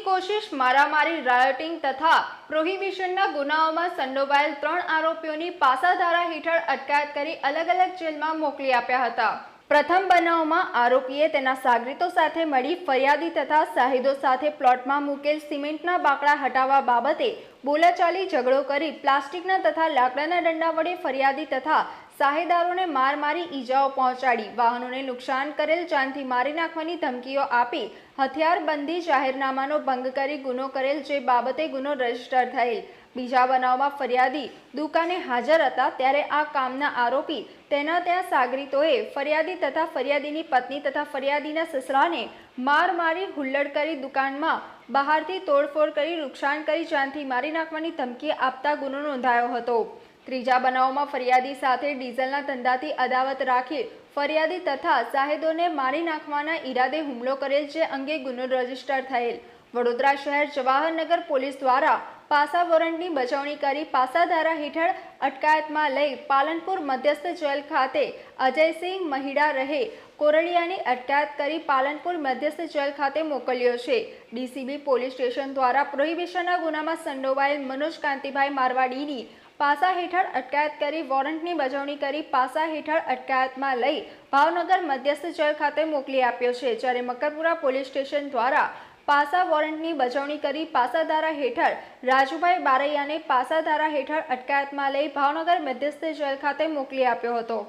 કોશિશ મારામારી રાયોટિંગ તથા પ્રોહિબિશનના ગુનાઓમાં સંડોવાયેલ ત્રણ આરોપીઓની પાસાધારા હેઠળ અટકાયત કરી અલગ અલગ જેલમાં મોકલી આપ્યા હતા. પ્રથમ બનાવમાં આરોપીએ તેના સાગરીતો સાથે મળી ફરિયાદી તથા શાહિદો સાથે પ્લોટમાં મૂકેલ સિમેન્ટના બાકડા હટાવવા બાબતે બોલાચાલી ઝઘડો કરી પ્લાસ્ટિકના તથા લાકડાના દંડા વડે ફરિયાદી તથા સાહેદારોને માર મારી ઈજાઓ પહોંચાડી, વાહનોને નુકસાન કરેલ, જાનથી મારી નાખવાની ધમકીઓ આપી, હથિયારબંધી જાહેરનામાનો ભંગ કરી ગુનો કરેલ જે બાબતે ગુનો રજિસ્ટર થયેલ. બીજા બનાવમાં ફરિયાદી દુકાને હાજર હતા ત્યારે આ કામના આરોપી તેના ત્યાં સાગરીતોએ ફરિયાદી તથા ફરિયાદીની પત્ની તથા ફરિયાદીના સસરાને માર મારી હુલ્લડ કરી દુકાનમાં બહારથી તોડફોડ કરી નુકસાન કરી, જાનથી મારી નાખવાની ધમકી આપતા ગુનો નોંધાયો હતો. ત્રીજા બનાવમાં ફરિયાદી સાથે ડીઝલના ધંધાથી અદાવત રાખી ફરિયાદી તથા સાહેદોને મારી નાખવાના ઈરાદે હુમલો કરેલ જે અંગે ગુનો રજિસ્ટર થયેલ. વડોદરા શહેર જવાહરનગર પોલીસ દ્વારા પાસા વોરંટની બચાવણી કરી પાસાધારા હેઠળ અટકાયતમાં લઈ પાલનપુર મધ્યસ્થ જેલ ખાતે અજયસિંહ મહિડા રહે કોરડિયાની અટકાયત કરી પાલનપુર મધ્યસ્થ જેલ ખાતે મોકલ્યો છે. ડીસીબી પોલીસ સ્ટેશન દ્વારા પ્રોહિબિશનના ગુનામાં સંડોવાયેલ મનોજ કાંતિભાઈ મારવાડીની પાસા હેઠળ અટકાયત કરી વોરંટની બજવણી કરી પાસા હેઠળ અટકાયતમાં લઈ ભાવનગર મધ્યસ્થ જેલ ખાતે મોકલી આપ્યો છે. જ્યારે મકરપુરા પોલીસ સ્ટેશન દ્વારા પાસા વોરંટની બજવણી કરી પાસાધારા હેઠળ રાજુભાઈ બારૈયાને પાસાધારા હેઠળ અટકાયતમાં લઈ ભાવનગર મધ્યસ્થ જેલ ખાતે મોકલી આપ્યો હતો.